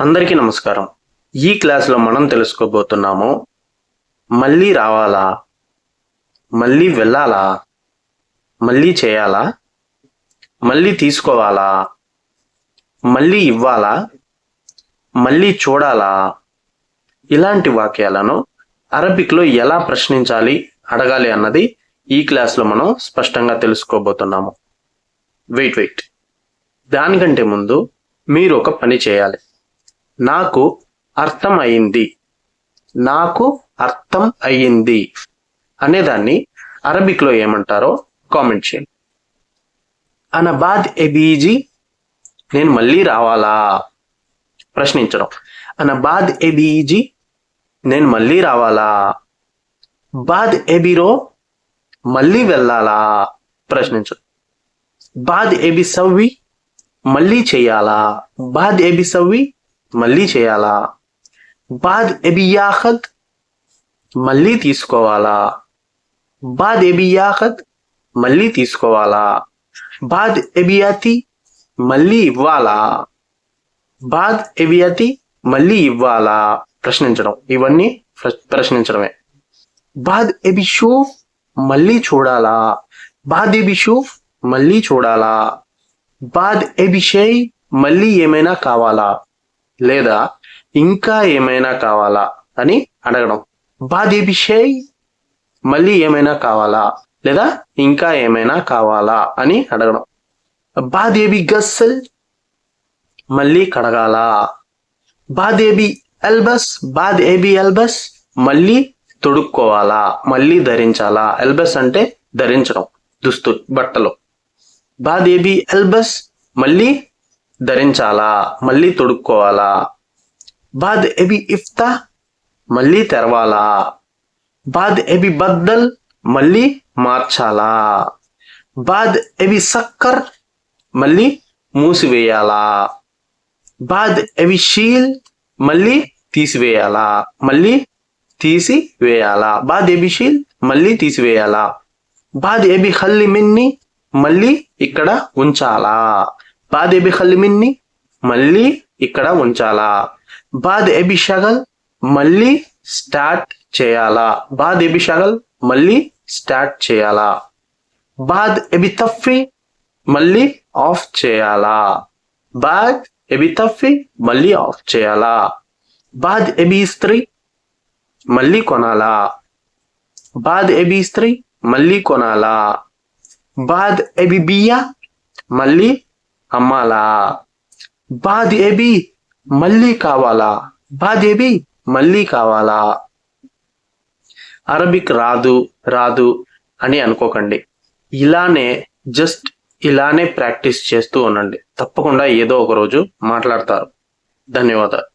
అందరికీ నమస్కారం. ఈ క్లాస్లో మనం తెలుసుకోబోతున్నాము మళ్ళీ రావాలా? మళ్ళీ వెళ్ళాలా? మళ్ళీ చేయాలా? మళ్ళీ తీసుకోవాలా? మళ్ళీ ఇవ్వాలా? మళ్ళీ చూడాలా? ఇలాంటి వాక్యాలను అరబిక్లో ఎలా ప్రశ్నించాలి అడగాలి అన్నది ఈ క్లాస్లో మనం స్పష్టంగా తెలుసుకోబోతున్నాము. Wait wait. దానికంటే ముందు మీరు ఒక పని చేయాలి. నాకు అర్థం అయింది నాకు అర్థం అయ్యింది. అనేదాన్ని అరబిక్లో ఏమంటారో కామెంట్ చేయండి. అనబాద్ ఎబీజీ నేను మళ్ళీ రావాలా? ప్రశ్నించడం. అనబాద్ ఎబీజీ నేను మళ్ళీ రావాలా? బాద్ ఎబిరో మళ్ళీ వెళ్ళాలా? ప్రశ్నించడం. బాద్ ఎబి సవ్వి మళ్ళీ చేయాలా? బాద్ ఎబి సవ్వి మళ్ళీ చేయాలా? బాద్ ఎబియాహద్ మళ్ళీ తీసుకోవాలా? బాద్ ఎబియాహద్ మళ్ళీ తీసుకోవాలా? బాద్ ఎబియాతి మళ్ళీ ఇవ్వాలా? బాద్ ఎబియాతి మళ్ళీ ఇవ్వాలా? ప్రశ్నించడం. ఇవన్నీ ప్ర- ప్రశ్నించడమే. బాద్ ఎబిషూ మళ్ళీ చూడాలా? బాద్ ఎబిషూ మళ్ళీ చూడాలా? బాద్ ఎబిషై మళ్ళీ ఏమైనా కావాలా? లేదా ఇంకా ఏమైనా కావాలా అని అడగడం. బాద్ మళ్ళీ ఏమైనా కావాలా లేదా ఇంకా ఏమైనా కావాలా అని అడగడం. బాదేబి గస్సల్ మళ్ళీ కడగాల. బాదేబి ఎల్బస్ బాద్ ఏబి ఎల్బస్ మళ్ళీ తొడుక్కోవాలా మళ్ళీ ధరించాలా. ఎల్బస్ అంటే ధరించడం దుస్తు బట్టలు. బాదేబి ఎల్బస్ మళ్ళీ ధరించాలా? మళ్ళీ తొడుక్కోవాలా? బాద్ ఎబి ఇఫ్తా మళ్ళీ తెరవాలా? బాద్ ఎబి బద్దల్ మళ్ళీ మార్చాలా? బాద్ ఎబి సక్కర్ మళ్ళీ మూసివేయాలా? బాద్ ఎవి షీల్ మళ్ళీ తీసివేయాలా? మళ్ళీ తీసివేయాలా? బాద్ ఎబి షీల్ మళ్ళీ తీసివేయాలా? బాద్ ఎబి హల్లి మిన్ని మళ్ళీ ఇక్కడ ఉంచాలా? బాద్ ఎబి ఖల్లి మళ్ళీ ఇక్కడ ఉంచాలా. బాద్ ఎబి షగల్ మళ్ళీ స్టార్ట్ చేయాలా. బాద్ ఎబి షగల్ మళ్ళీ స్టార్ట్ చేయాలా. బాద్ ఎబి తఫ్ఫి మళ్ళీ ఆఫ్ చేయాలా. బాద్ ఎబి తఫ్ఫి మళ్ళీ ఆఫ్ చేయాలా. బాద్ ఎబి ఇస్త్రీ మళ్ళీ కొనాలా. బాద్ ఎబి ఇస్త్రీ మళ్ళీ కొనాలా. బాద్ ఎబి బియ్య మళ్ళీ అమ్మాలా? బాదేబి మళ్ళీ కావాలా? బాదేబి మళ్ళీ కావాలా? అరబిక్ రాదు రాదు అని అనుకోకండి. ఇలానే జస్ట్ ఇలానే ప్రాక్టీస్ చేస్తూ ఉండండి. తప్పకుండా ఏదో ఒక రోజు మాట్లాడతారు. ధన్యవాదాలు.